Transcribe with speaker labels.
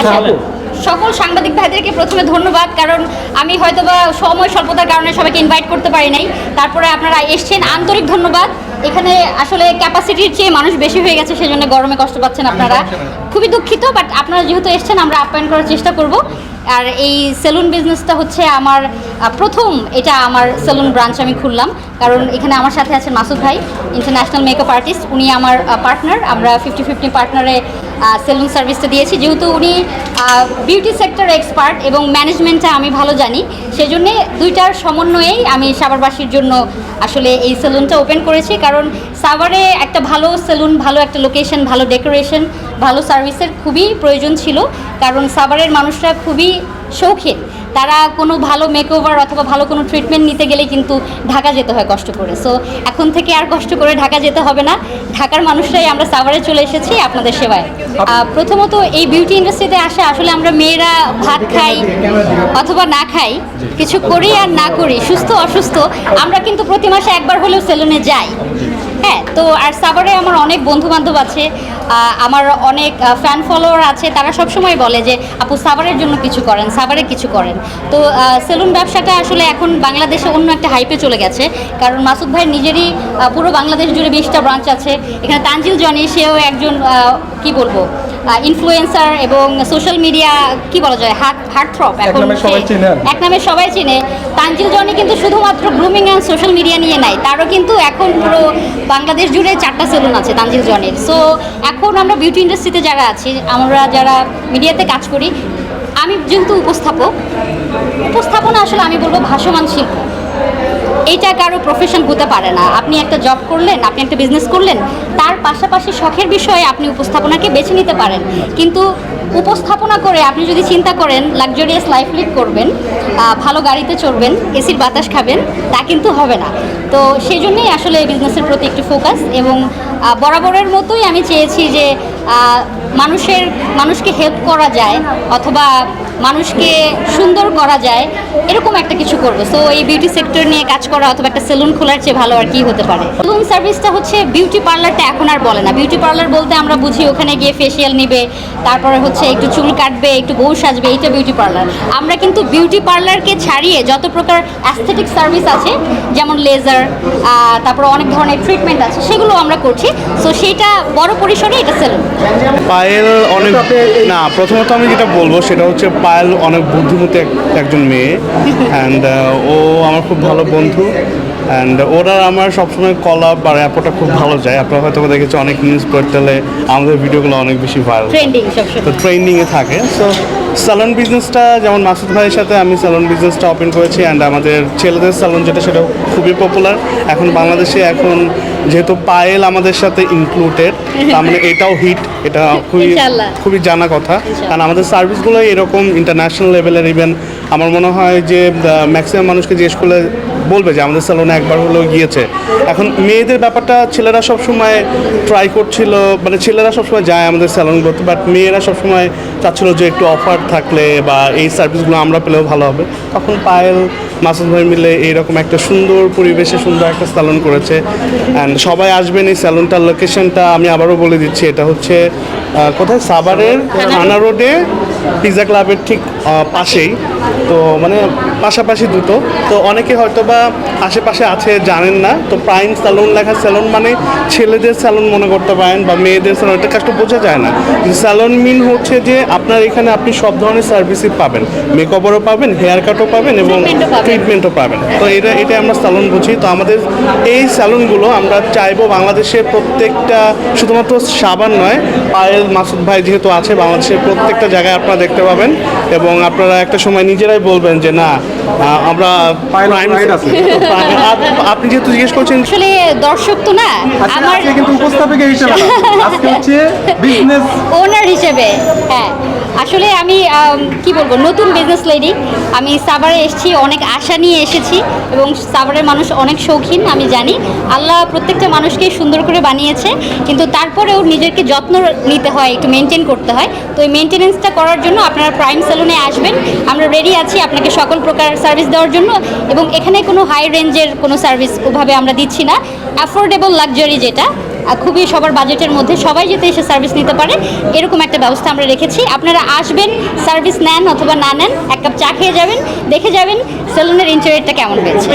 Speaker 1: আচ্ছা, সকল সাংবাদিক ভাইদেরকে প্রথমে ধন্যবাদ কারণ আমি হয়তো বা সময় স্বল্পতার কারণে সবাইকে ইনভাইট করতে পারি নাই। তারপরে আপনারা এসছেন আন্তরিক ধন্যবাদ। এখানে আসলে ক্যাপাসিটির চেয়ে মানুষ বেশি হয়ে গেছে সেজন্য গরমে কষ্ট পাচ্ছেন আপনারা। খুবই দুঃখিত বাট আপনারা যেহেতু এসছেন, আমরা আপ্যায়ন করার চেষ্টা করব। আর এই সেলুন বিজনেসটা হচ্ছে আমার প্রথম এটা আমার সেলুন ব্রাঞ্চ আমি খুললাম। কারণ এখানে আমার সাথে আছেন মাসুদ ভাই ইন্টারন্যাশনাল মেকআপ আর্টিস্ট উনি আমার পার্টনার আমরা ফিফটি ফিফটি পার্টনারে সেলুন সার্ভিসটা দিয়েছি। যেহেতু উনি বিউটি সেক্টর এক্সপার্ট এবং ম্যানেজমেন্টটা আমি ভালো জানি, সেজন্য দুইটার সমন্বয়েই আমি সাভারবাসীর জন্য আসলে এই সেলুনটা ওপেন করেছি। কারণ সাভারে একটা ভালো সেলুন ভালো একটা লোকেশন ভালো ডেকোরেশন ভালো সার্ভিসের খুবই প্রয়োজন ছিল, কারণ সাভারের মানুষরা খুবই শৌখিন। তারা কোনো ভালো মেকওভার অথবা ভালো কোনো ট্রিটমেন্ট নিতে গেলে কিন্তু ঢাকা যেতে হয় কষ্ট করে। সো এখন থেকে আর কষ্ট করে ঢাকা যেতে হবে না। ঢাকার মানুষরাই আমরা সাভারে চলে এসেছি আপনাদের সেবায়। প্রথমত এই বিউটি ইন্ডাস্ট্রিতে আসা, আসলে আমরা মেয়েরা ভাত খাই অথবা না খাই, কিছু করি আর না করি, সুস্থ, অসুস্থ, আমরা কিন্তু প্রতি মাসে একবার হলেও সেলুনে যাই। হ্যাঁ তো আর সাভারে আমার অনেক বন্ধু বান্ধব আছে আমার অনেক ফ্যান ফলোয়ার আছে তারা সবসময় বলে যে আপু সাভারের জন্য কিছু করেন সাভারে কিছু করেন তো সেলুন ব্যবসাটা আসলে এখন বাংলাদেশে অন্য একটা হাইপে চলে গেছে কারণ মাসুদ ভাই নিজেরই পুরো বাংলাদেশ জুড়ে বিশটা ব্রাঞ্চ আছে এখানে তানজিল জনি সেও একজন কি বলব ইনফ্লুয়েন্সার এবং সোশ্যাল মিডিয়া কি বলা যায় হার্ট হার্ট থ্রপ এখন। এক নামে সবাই চিনে তানজিল জনি কিন্তু শুধুমাত্র গ্রুমিং অ্যান্ড সোশ্যাল মিডিয়া নিয়ে নাই, তারও কিন্তু এখন পুরো বাংলাদেশ জুড়ে চারটা সেলুন আছে তানজিল জনির সো এখন আমরা বিউটি ইন্ডাস্ট্রিতে যারা আছি, আমরা যারা মিডিয়াতে কাজ করি, আমি যেহেতু উপস্থাপক, উপস্থাপনা আসলে আমি বলব ভাসমান শিল্প। এইটা কারও প্রফেশন হতে পারে না। আপনি একটা জব করলেন, আপনি একটা বিজনেস করলেন, তার পাশাপাশি শখের বিষয়ে আপনি উপস্থাপনাকে বেছে নিতে পারেন। কিন্তু উপস্থাপনা করে আপনি যদি চিন্তা করেন লাক্সারিয়াস লাইফ লিড করবেন ভালো গাড়িতে চড়বেন এসির বাতাস খাবেন, তা কিন্তু হবে না। তো সেই জন্যই আসলে বিজনেসের প্রতি একটু ফোকাস এবং বরাবরের মতোই আমি চেয়েছি যে মানুষের, মানুষকে হেল্প করা যায় অথবা মানুষকে সুন্দর করা যায়, এরকম একটা কিছু করব। সো এই বিউটি সেক্টর নিয়ে কাজ করা অথবা একটা সেলুন খোলার চেয়ে ভালো আর কি হতে পারে। সেলুন সার্ভিসটা হচ্ছে বিউটি পার্লারটা এখন আর বলে না। বিউটি পার্লার বলতে আমরা বুঝি ওখানে গিয়ে ফেসিয়াল নিবে, তারপরে হচ্ছে একটু চুল কাটবে, একটু বউ সাজবে, এইটা বিউটি পার্লার আমরা কিন্তু বিউটি পার্লারকে ছাড়িয়ে যত প্রকার অ্যাস্থেটিক সার্ভিস আছে, যেমন লেজার তারপর অনেক ধরনের ট্রিটমেন্ট আছে, সেগুলো আমরা করছি। সো সেইটা বড় পরিসরে এটা সেলুন
Speaker 2: পায়েল অনেক না, প্রথমত আমি যেটা বলব সেটা হচ্ছে পায়েল অনেক বুদ্ধিমতী একজন মেয়ে। অ্যান্ড ও আমার খুব ভালো বন্ধু। অ্যান্ড ওরা আমার সবসময় কলাপ বা র্যাপটা খুব ভালো যায়। আপনারা হয়তো দেখেছি অনেক নিউজ পোর্টালে আমাদের ভিডিওগুলো অনেক বেশি ভাইরাল
Speaker 1: ট্রেন্ডিং
Speaker 2: তো ট্রেন্ডিংয়ে থাকে। সো স্যালন বিজনেসটা যেমন মাসুদ ভাইয়ের সাথে আমি স্যালন বিজনেসটা ওপেন করেছি অ্যান্ড আমাদের ছেলেদের স্যালন যেটা সেটা খুবই পপুলার এখন বাংলাদেশে এখন যেহেতু পায়েল আমাদের সাথে ইনক্লুডেড তার মানে এটাও হিট এটা খুবই খুবই জানা কথা। কারণ আমাদের সার্ভিসগুলো এরকম ইন্টারন্যাশনাল লেভেলের ইভেন আমার মনে হয় যে ম্যাক্সিমাম মানুষকে জিজ্ঞেস করলে বলবে যে আমাদের স্যালনে একবার হলেও গিয়েছে। এখন মেয়েদের ব্যাপারটা ছেলেরা সবসময় ট্রাই করছিল মানে ছেলেরা সবসময় যায় আমাদের স্যালনগুলোতে বাট মেয়েরা সবসময় চাচ্ছিল যে একটু অফার থাকলে বা এই সার্ভিসগুলো আমরা পেলেও ভালো হবে। তখন পায়েল, মাসুদ ভাই মিলে এইরকম একটা সুন্দর পরিবেশে সুন্দর একটা স্যালন করেছে। অ্যান্ড সবাই আসবেন এই স্যালনটার লোকেশনটা আমি আবারও বলে দিচ্ছি, এটা হচ্ছে কোথায়? সাভারের থানা রোডে পিৎজা ক্লাবের ঠিক পাশেই। তো মানে পাশাপাশি দুটো। তো অনেকে হয়তো বা আশেপাশে আছে জানেন না। তো প্রাইম স্যালুন লেখা স্যালুন মানে ছেলেদের স্যালুন মনে করতে পারেন বা মেয়েদের স্যালুন এটা কাজটা বোঝা যায় না। কিন্তু স্যালুন মিন হচ্ছে যে আপনার এখানে আপনি সব ধরনের সার্ভিসই পাবেন। মেকআপও পাবেন হেয়ার কাটও পাবেন এবং। ট্রিটমেন্টও পাবেন। তো এটা এটা আমরা স্যালুন বুঝি। তো আমাদের এই স্যালুনগুলো আমরা চাইব বাংলাদেশের প্রত্যেকটা শুধুমাত্র সাবান নয় পায়েল মাসুদ ভাই যেহেতু আছে বাংলাদেশের প্রত্যেকটা জায়গায় আপনারা দেখতে পাবেন এবং আপনারা একটা সময় নিজেরাই বলবেন যে না আমরা আপনি যেহেতু জিজ্ঞেস করছেন
Speaker 1: আসলে দর্শক তো না আমার
Speaker 3: কিন্তু উপস্থাপিকা হিসেবে আজকে হচ্ছে বিজনেস
Speaker 1: ওনার হিসেবে হ্যাঁ। আসলে আমি আম, কি বলব নতুন বিজনেস লেডি আমি সাভারে এসেছি অনেক আশা নিয়ে এসেছি এবং সাভারের মানুষ অনেক শৌখিন আমি জানি। আল্লাহ প্রত্যেকটা মানুষকে সুন্দর করে বানিয়েছে কিন্তু তারপরেও নিজেকে যত্ন নিতে হয়, একটু মেনটেন করতে হয়। তো এই মেনটেনেন্সটা করার জন্য আপনারা প্রাইম সেলুনে আসবেন। আমরা রেডি আছি আপনাকে সকল প্রকার সার্ভিস দেওয়ার জন্য এবং এখানে কোনো হাই রেঞ্জের কোনো সার্ভিস ওভাবে আমরা দিচ্ছি না। অ্যাফোর্ডেবল লাক্সারি যেটা খুবই সবার বাজেটের মধ্যে সবাই যাতে এসে সার্ভিস নিতে পারে। এরকম একটা ব্যবস্থা আমরা রেখেছি। আপনারা আসবেন সার্ভিস নেন অথবা না নেন, এক কাপ চা খেয়ে যাবেন, দেখে যাবেন সেলুনের ইন্টেরিয়রটা কেমন হয়েছে।